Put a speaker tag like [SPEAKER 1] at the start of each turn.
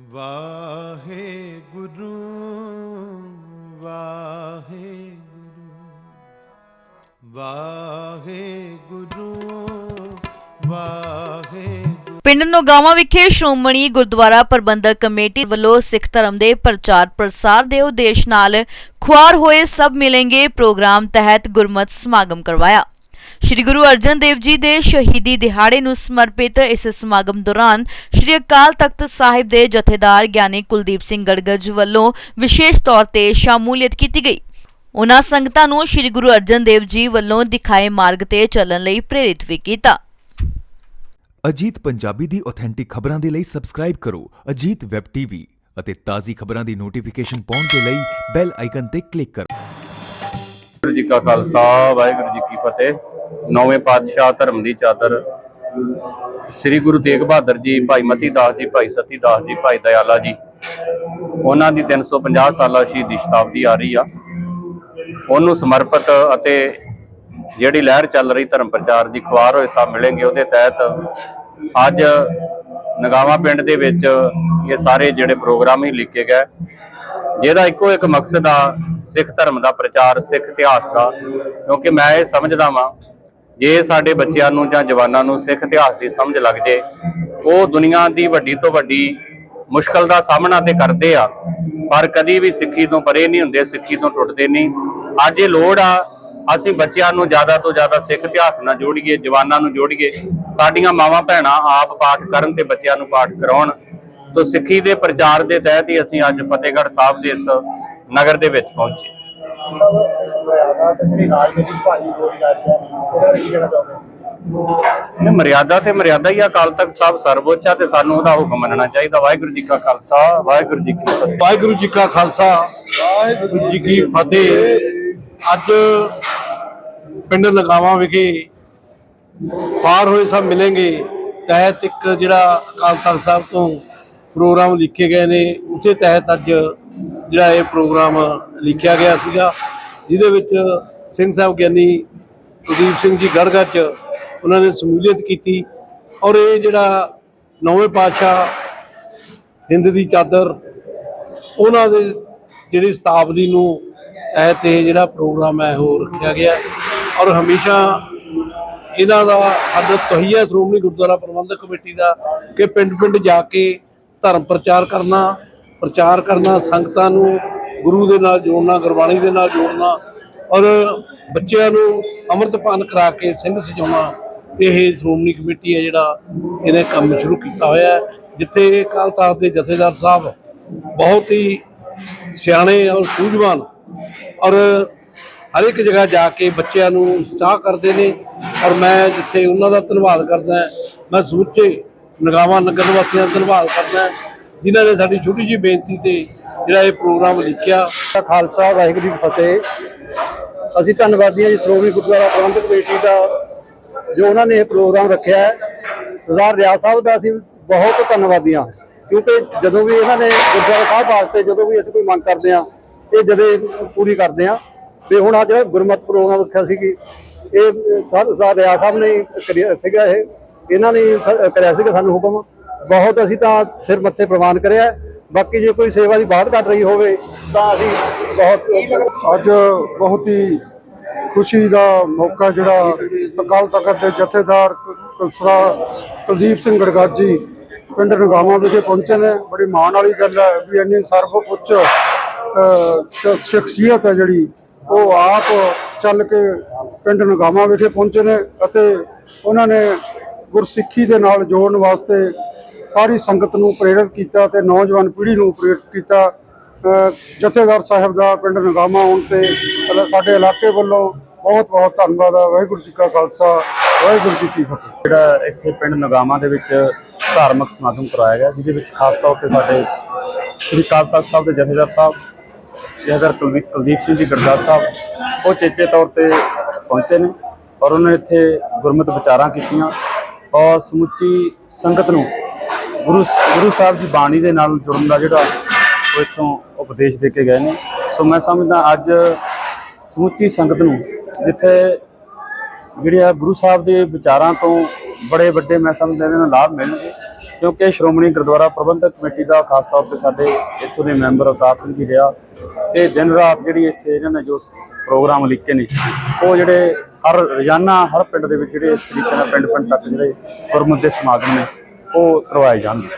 [SPEAKER 1] ਵਾਹਿਗੁਰੂ ਵਾਹਿਗੁਰੂ ਵਾਹਿਗੁਰੂ ਵਾਹਿਗੁਰੂ।
[SPEAKER 2] ਪਿੰਡ ਨੋਗਾਵਾਂ ਵਿਖੇ ਸ਼੍ਰੋਮਣੀ ਗੁਰਦੁਆਰਾ ਪ੍ਰਬੰਧਕ ਕਮੇਟੀ ਵੱਲੋਂ ਸਿੱਖ ਧਰਮ ਦੇ ਪ੍ਰਚਾਰ ਪ੍ਰਸਾਰ ਦੇ ਉਦੇਸ਼ ਨਾਲ ਖੁਆਰ ਹੋਏ ਸਭ ਮਿਲेंगे ਪ੍ਰੋਗਰਾਮ ਤਹਿਤ ਗੁਰਮਤਿ ਸਮਾਗਮ ਕਰਵਾਇਆ। ਸ਼੍ਰੀ ਗੁਰੂ ਅਰਜਨ ਦੇਵ ਜੀ ਦੇ ਸ਼ਹੀਦੀ ਦਿਹਾੜੇ ਨੂੰ ਸਮਰਪਿਤ ਇਸ ਸਮਾਗਮ ਦੌਰਾਨ ਸ਼੍ਰੀ ਅਕਾਲ ਤਖਤ ਸਾਹਿਬ ਦੇ ਜਥੇਦਾਰ ਗਿਆਨੀ ਕੁਲਦੀਪ ਸਿੰਘ ਗੜਗੜ ਵੱਲੋਂ ਵਿਸ਼ੇਸ਼ ਤੌਰ ਤੇ ਸ਼ਮੂਲੀਅਤ ਕੀਤੀ ਗਈ। ਉਨ੍ਹਾਂ ਸੰਗਤਾਂ ਨੂੰ ਸ਼੍ਰੀ ਗੁਰੂ ਅਰਜਨ ਦੇਵ ਜੀ ਵੱਲੋਂ ਦਿਖਾਏ ਮਾਰਗ ਤੇ ਚੱਲਣ ਲਈ ਪ੍ਰੇਰਿਤ ਵੀ ਕੀਤਾ।
[SPEAKER 3] ਅਜੀਤ ਪੰਜਾਬੀ ਦੀ ਆਥੈਂਟਿਕ ਖਬਰਾਂ ਦੇ ਲਈ ਸਬਸਕ੍ਰਾਈਬ ਕਰੋ ਅਜੀਤ ਵੈਬ ਟੀਵੀ ਅਤੇ ਤਾਜ਼ੀ ਖਬਰਾਂ ਦੀ ਨੋਟੀਫਿਕੇਸ਼ਨ ਪਾਉਣ ਦੇ ਲਈ ਬੈਲ ਆਈਕਨ ਤੇ ਕਲਿੱਕ ਕਰੋ।
[SPEAKER 4] ਵਾਹਿਗੁਰੂ ਜੀ ਕਾ ਖਾਲਸਾ ਵਾਹਿਗੁਰੂ ਜੀ ਕੀ ਫਤਿਹ। ਨੌਵੇਂ ਪਾਤਸ਼ਾਹ ਧਰਮ ਦੀ ਚਾਦਰ। ਸ੍ਰੀ ਗੁਰੂ ਤੇਗ ਬਹਾਦਰ ਜੀ, ਭਾਈ ਮਤੀ ਦਾਸ ਜੀ, ਭਾਈ ਸਤੀ ਦਾਸ ਜੀ, ਭਾਈ ਦਇਆਲਾ ਜੀ, ਉਹਨਾਂ ਦੀ 350 ਸਾਲਾ ਸ਼ਹੀਦੀ ਸ਼ਤਾਬਦੀ ਆ ਰਹੀ ਆ। ਉਹਨੂੰ ਸਮਰਪਿਤ ਅਤੇ ਜਿਹੜੀ ਲਹਿਰ ਚੱਲ ਰਹੀ ਧਰਮ ਪ੍ਰਚਾਰ ਦੀ ਖੁਆਰ ਹੋਏ ਸਭ ਮਿਲਣਗੇ, ਉਹਦੇ ਤਹਿਤ ਅੱਜ ਨਗਾਵਾ ਪਿੰਡ ਦੇ ਵਿੱਚ ਇਹ ਸਾਰੇ ਜਿਹੜੇ ਪ੍ਰੋਗਰਾਮ ਹੀ ਲਿਖੇ ਗਏ। ਜਿਹਦਾ ਇੱਕੋ ਇੱਕ ਮਕਸਦ ਆ ਸਿੱਖ ਧਰਮ ਦਾ ਪ੍ਰਚਾਰ, ਸਿੱਖ ਇਤਿਹਾਸ ਦਾ। ਕਿਉਂਕਿ ਮੈਂ ਇਹ ਸਮਝਦਾ ਵਾਂ ਜੇ ਸਾਡੇ ਬੱਚਿਆਂ ਨੂੰ ਜਾਂ ਜਵਾਨਾਂ ਨੂੰ ਸਿੱਖ ਇਤਿਹਾਸ ਦੀ ਸਮਝ ਲੱਗ ਜੇ, ਉਹ ਦੁਨੀਆ ਦੀ ਵੱਡੀ ਤੋਂ ਵੱਡੀ ਮੁਸ਼ਕਲ ਦਾ ਸਾਹਮਣਾ ਤੇ ਕਰਦੇ ਆ, ਪਰ ਕਦੀ ਵੀ ਸਿੱਖੀ ਤੋਂ ਪਰੇ ਨਹੀਂ ਹੁੰਦੇ, ਸਿੱਖੀ ਤੋਂ ਟੁੱਟਦੇ ਨਹੀਂ। ਅੱਜ ਇਹ ਲੋੜ ਆ, ਅਸੀਂ ਬੱਚਿਆਂ ਨੂੰ ਜ਼ਿਆਦਾ ਤੋਂ ਜ਼ਿਆਦਾ ਸਿੱਖ ਇਤਿਹਾਸ ਨਾਲ ਜੋੜੀਏ, ਜਵਾਨਾਂ ਨੂੰ ਜੋੜੀਏ, ਸਾਡੀਆਂ ਮਾਵਾਂ ਭੈਣਾਂ ਆਪ ਪਾਠ ਕਰਨ ਤੇ ਬੱਚਿਆਂ ਨੂੰ ਪਾਠ ਕਰਾਉਣ। ਤੋ ਸਿੱਖੀ ਦੇ ਪ੍ਰਚਾਰ ਦੇ ਤਹਿਤ ਹੀ ਅਸੀਂ ਅੱਜ ਫਤਿਹਗੜ੍ਹ ਸਾਹਿਬ ਦੇ ਇਸ ਨਗਰ ਦੇ ਵਿੱਚ ਪਹੁੰਚੇ।
[SPEAKER 5] ਮਰਿਆਦਾ ਤੇ ਜਿਹੜੀ ਰਾਜਨੀਤਿਕ ਭਾਜੀ ਬੋਲੀ ਜਾ ਰਹੀ ਹੈ ਉਹਦੇ ਬਾਰੇ ਕੀ ਕਹਿਣਾ ਚਾਹੁੰਦੇ
[SPEAKER 4] ਇਹ ਮਰਿਆਦਾ ਤੇ ਮਰਿਆਦਾ ਹੀ ਅਕਾਲ ਤਖਤ ਸਾਹਿਬ ਸਰਵਉੱਚ ਆ ਤੇ ਸਾਨੂੰ ਉਹਦਾ ਹੁਕਮ ਮੰਨਣਾ ਚਾਹੀਦਾ ਵਾਹਿਗੁਰੂ ਜੀ ਕਾ ਖਾਲਸਾ ਵਾਹਿਗੁਰੂ ਜੀ ਕੀ ਫਤਿਹ।
[SPEAKER 6] ਵਾਹਿਗੁਰੂ ਜੀ ਕਾ ਖਾਲਸਾ ਵਾਹਿਗੁਰੂ ਜੀ ਕੀ ਫਤਿਹ। ਅੱਜ ਪਿੰਡ ਲਗਾਵਾਂ ਵਿਖੇ ਖਾਰ ਹੋਏ ਸਭ ਮਿਲेंगे ਤਹਿਤ ਇੱਕ ਜਿਹੜਾ ਅਕਾਲ ਤਖਤ ਸਾਹਿਬ ਤੋਂ ਪ੍ਰੋਗਰਾਮ ਲਿਖੇ ਗਏ ਨੇ ਉਸੇ ਤਹਿਤ ਅੱਜ ਜਿਹੜਾ ਇਹ ਪ੍ਰੋਗਰਾਮ ਲਿਖਿਆ ਗਿਆ ਸੀਗਾ। ਜਿਹਦੇ ਵਿੱਚ ਸਿੰਘ ਸਾਹਿਬ ਗਿਆਨੀ ਕੁਲਦੀਪ ਸਿੰਘ ਜੀ ਗੜਗੜ ਉਹਨਾਂ ਨੇ ਸਮੂਲੀਅਤ ਕੀਤੀ ਔਰ ਇਹ ਜਿਹੜਾ ਨੌਵੇਂ ਪਾਤਸ਼ਾਹ ਹਿੰਦ ਦੀ ਚਾਦਰ, ਉਹਨਾਂ ਦੇ ਜਿਹੜੀ ਸ਼ਤਾਬਦੀ ਨੂੰ ਐਤ ਇਹ ਜਿਹੜਾ ਪ੍ਰੋਗਰਾਮ ਹੈ ਉਹ ਰੱਖਿਆ ਗਿਆ ਔਰ ਹਮੇਸ਼ਾ ਇਹਨਾਂ ਦਾ ਸਾਡਾ ਤਹੀਆ ਸ਼੍ਰੋਮਣੀ ਗੁਰਦੁਆਰਾ ਪ੍ਰਬੰਧਕ ਕਮੇਟੀ ਦਾ ਕਿ ਪਿੰਡ-ਪਿੰਡ ਜਾ ਕੇ ਧਰਮ ਪ੍ਰਚਾਰ ਕਰਨਾ ਪ੍ਰਚਾਰ ਕਰਨਾ, ਸੰਗਤਾਂ ਨੂੰ ਗੁਰੂ ਦੇ ਨਾਲ ਜੋੜਨਾ, ਗੁਰਬਾਣੀ ਦੇ ਨਾਲ ਜੋੜਨਾ ਔਰ ਬੱਚਿਆਂ ਨੂੰ ਅੰਮ੍ਰਿਤਪਾਨ ਕਰਾ ਕੇ ਸਿੰਘ ਸਜਾਉਣਾ, ਇਹ ਸ਼੍ਰੋਮਣੀ ਕਮੇਟੀ ਹੈ ਜਿਹੜਾ ਇਹਨੇ ਕੰਮ ਸ਼ੁਰੂ ਕੀਤਾ ਹੋਇਆ ਜਿੱਥੇ ਅਕਾਲ ਤਖਤ ਦੇ ਜਥੇਦਾਰ ਸਾਹਿਬ ਬਹੁਤ ਹੀ ਸਿਆਣੇ ਔਰ ਸੂਝਵਾਨ ਔਰ ਹਰ ਇੱਕ ਜਗ੍ਹਾ ਜਾ ਕੇ ਬੱਚਿਆਂ ਨੂੰ ਉਤਸ਼ਾਹ ਕਰਦੇ ਨੇ ਔਰ ਮੈਂ ਜਿੱਥੇ ਉਹਨਾਂ ਦਾ ਧੰਨਵਾਦ ਕਰਦਾ, ਮੈਂ ਸਮੁੱਚੇ ਨਗਾਵਾਂ, ਨਗਰ ਵਾਸੀਆਂ ਦਾ ਧੰਨਵਾਦ ਕਰਦਾ ਜਿਨ੍ਹਾਂ ਨੇ ਸਾਡੀ ਛੋਟੀ ਜਿਹੀ ਬੇਨਤੀ ਤੇ ਜਿਹੜਾ ਇਹ ਪ੍ਰੋਗਰਾਮ ਲਿਖਿਆ।
[SPEAKER 5] ਖਾਲਸਾ, ਵਾਹਿਗੁਰੂ ਜੀ ਕੀ ਫਤਿਹ। ਅਸੀਂ ਧੰਨਵਾਦੀ ਹਾਂ ਜੀ ਸ਼੍ਰੋਮਣੀ ਗੁਰਦੁਆਰਾ ਪ੍ਰਬੰਧਕ ਕਮੇਟੀ ਦਾ, ਜੋ ਉਹਨਾਂ ਨੇ ਇਹ ਪ੍ਰੋਗਰਾਮ ਰੱਖਿਆ ਹੈ। ਸਰਦਾਰ ਰਿਆਜ਼ ਸਾਹਿਬ ਦਾ ਅਸੀਂ ਬਹੁਤ ਧੰਨਵਾਦੀ ਹਾਂ ਕਿਉਂਕਿ ਜਦੋਂ ਵੀ ਇਹਨਾਂ ਨੇ ਗੁਰਦੁਆਰਾ ਸਾਹਿਬ ਵਾਸਤੇ ਜਦੋਂ ਵੀ ਅਸੀਂ ਕੋਈ ਮੰਗ ਕਰਦੇ ਹਾਂ, ਇਹ ਜਦੇ ਪੂਰੀ ਕਰਦੇ ਹਾਂ। ਤੇ ਹੁਣ ਅੱਜ ਜਿਹੜਾ ਗੁਰਮਤ ਪ੍ਰੋਗਰਾਮ ਰੱਖਿਆ ਸੀ ਕਿ ਇਹ ਸਰਦਾਰ ਰਿਆਜ਼ ਸਾਹਿਬ ਨੇ ਕਰਿਆ ਸੀਗਾ ਇਹ। ਇਹਨਾਂ ਨੇ ਸ- ਕਰਿਆ ਸੀਗਾ ਸਾਨੂੰ ਹੁਕਮ। ਬਹੁਤ ਅਸੀਂ ਤਾਂ ਸਿਰ ਮੱਥੇ ਪ੍ਰਵਾਨ ਕਰਿਆ ਬਾਕੀ ਜੇ ਕੋਈ ਸੇਵਾ ਦੀ ਬਾਤ ਕੱਟ ਰਹੀ ਹੋਵੇ, ਤਾਂ ਅਸੀਂ ਬਹੁਤ
[SPEAKER 7] ਅੱਜ ਬਹੁਤ ਹੀ ਖੁਸ਼ੀ ਦਾ ਮੌਕਾ ਜਿਹੜਾ ਅਕਾਲ ਤਖਤ ਦੇ ਜਥੇਦਾਰ ਕਲਸਰਾ ਕੁਲਦੀਪ ਸਿੰਘ ਗੜਗੜ ਜੀ ਪਿੰਡ ਨਗਾਵਾਂ ਵਿਖੇ ਪਹੁੰਚੇ ਨੇ। ਬੜੀ ਮਾਣ ਵਾਲੀ ਗੱਲ ਹੈ ਵੀ ਇੰਨੀ ਸਰਬ ਉੱਚ ਸ਼ਖਸੀਅਤ ਹੈ ਜਿਹੜੀ, ਉਹ ਆਪ ਚੱਲ ਕੇ ਪਿੰਡ ਨਗਾਵਾਂ ਵਿਖੇ ਪਹੁੰਚੇ ਨੇ ਅਤੇ ਉਹਨਾਂ ਨੇ ਗੁਰਸਿੱਖੀ ਦੇ ਨਾਲ ਜੋੜਨ ਵਾਸਤੇ ਸਾਰੀ ਸੰਗਤ ਨੂੰ ਪ੍ਰੇਰਿਤ ਕੀਤਾ ਤੇ ਨੌਜਵਾਨ ਪੀੜ੍ਹੀ ਨੂੰ ਪ੍ਰੇਰਿਤ ਕੀਤਾ। ਜਥੇਦਾਰ ਸਾਹਿਬ ਦਾ ਪਿੰਡ ਨਗਾਮਾ ਆਉਣ ਤੇ ਸਾਡੇ ਇਲਾਕੇ ਵੱਲੋਂ ਬਹੁਤ ਬਹੁਤ ਧੰਨਵਾਦ ਹੈ ਵਾਹਿਗੁਰੂ ਜੀ ਕਾ ਖਾਲਸਾ, ਵਾਹਿਗੁਰੂ ਜੀ ਕੀ ਫਤਿਹ।
[SPEAKER 4] ਜਿਹੜਾ ਇੱਥੇ ਪਿੰਡ ਨਗਾਮਾ ਦੇ ਵਿੱਚ ਧਾਰਮਿਕ ਸਮਾਗਮ ਕਰਵਾਇਆ ਗਿਆ, ਜਿਹਦੇ ਵਿੱਚ ਖਾਸ ਤੌਰ ਤੇ ਸਾਡੇ ਸ੍ਰੀ ਅਕਾਲ ਤਖਤ ਸਾਹਿਬ ਦੇ ਜਥੇਦਾਰ ਸਾਹਿਬ, ਜਥੇਦਾਰ ਕੁਲਦੀਪ ਕੁਲਦੀਪ ਸਿੰਘ ਜੀ ਗਰਦਾਰ ਸਾਹਿਬ, ਉਹ ਚੇਚੇ ਤੌਰ ਤੇ ਪਹੁੰਚੇ ਨੇ ਔਰ ਉਹਨਾਂ ਨੇ ਇੱਥੇ ਗੁਰਮਤਿ ਵਿਚਾਰਾਂ ਕੀਤੀਆਂ। ਔਰ ਸਮੁੱਚੀ ਸੰਗਤ ਨੂੰ ਗੁਰੂ ਗੁਰੂ ਸਾਹਿਬ ਦੀ ਬਾਣੀ ਦੇ ਨਾਲ ਜੁੜਨ ਦਾ ਜਿਹੜਾ ਉਹ ਇੱਥੋਂ ਉਪਦੇਸ਼ ਦੇ ਕੇ ਗਏ ਨੇ। ਸੋ ਮੈਂ ਸਮਝਦਾ ਅੱਜ ਸਮੁੱਚੀ ਸੰਗਤ ਨੂੰ ਜਿੱਥੇ ਜਿਹੜੇ ਆ ਗੁਰੂ ਸਾਹਿਬ ਦੇ ਵਿਚਾਰਾਂ ਤੋਂ ਬੜੇ ਵੱਡੇ ਮੈਂ ਸਮਝਦਾ ਇਹਨਾਂ ਨੂੰ ਲਾਭ ਮਿਲਣਗੇ,
[SPEAKER 8] ਕਿਉਂਕਿ ਸ਼੍ਰੋਮਣੀ ਗੁਰਦੁਆਰਾ ਪ੍ਰਬੰਧਕ ਕਮੇਟੀ ਦਾ ਖਾਸ ਤੌਰ ਤੇ ਸਾਡੇ ਇੱਥੋਂ ਦੇ ਮੈਂਬਰ ਅਵਤਾਰ ਸਿੰਘ ਜੀ ਰਿਹਾ ਤੇ ਦਿਨ ਰਾਤ ਜਿਹੜੀ ਇੱਥੇ ਇਹਨਾਂ ਨੇ ਜੋ ਪ੍ਰੋਗਰਾਮ ਲਿਖੇ ਨੇ, ਉਹ ਜਿਹੜੇ ਹਰ ਰੋਜ਼ਾਨਾ ਹਰ ਪਿੰਡ ਦੇ ਵਿੱਚ ਜਿਹੜੇ ਇਸ ਤਰੀਕੇ ਨਾਲ ਪਿੰਡ ਪਿੰਡ ਤੱਕ ਜਿਹੜੇ ਗੁਰਮਤਿ ਦੇ ਸਮਾਗਮ ਨੇ ਉਹ ਕਰਵਾਏ ਜਾਣਗੇ।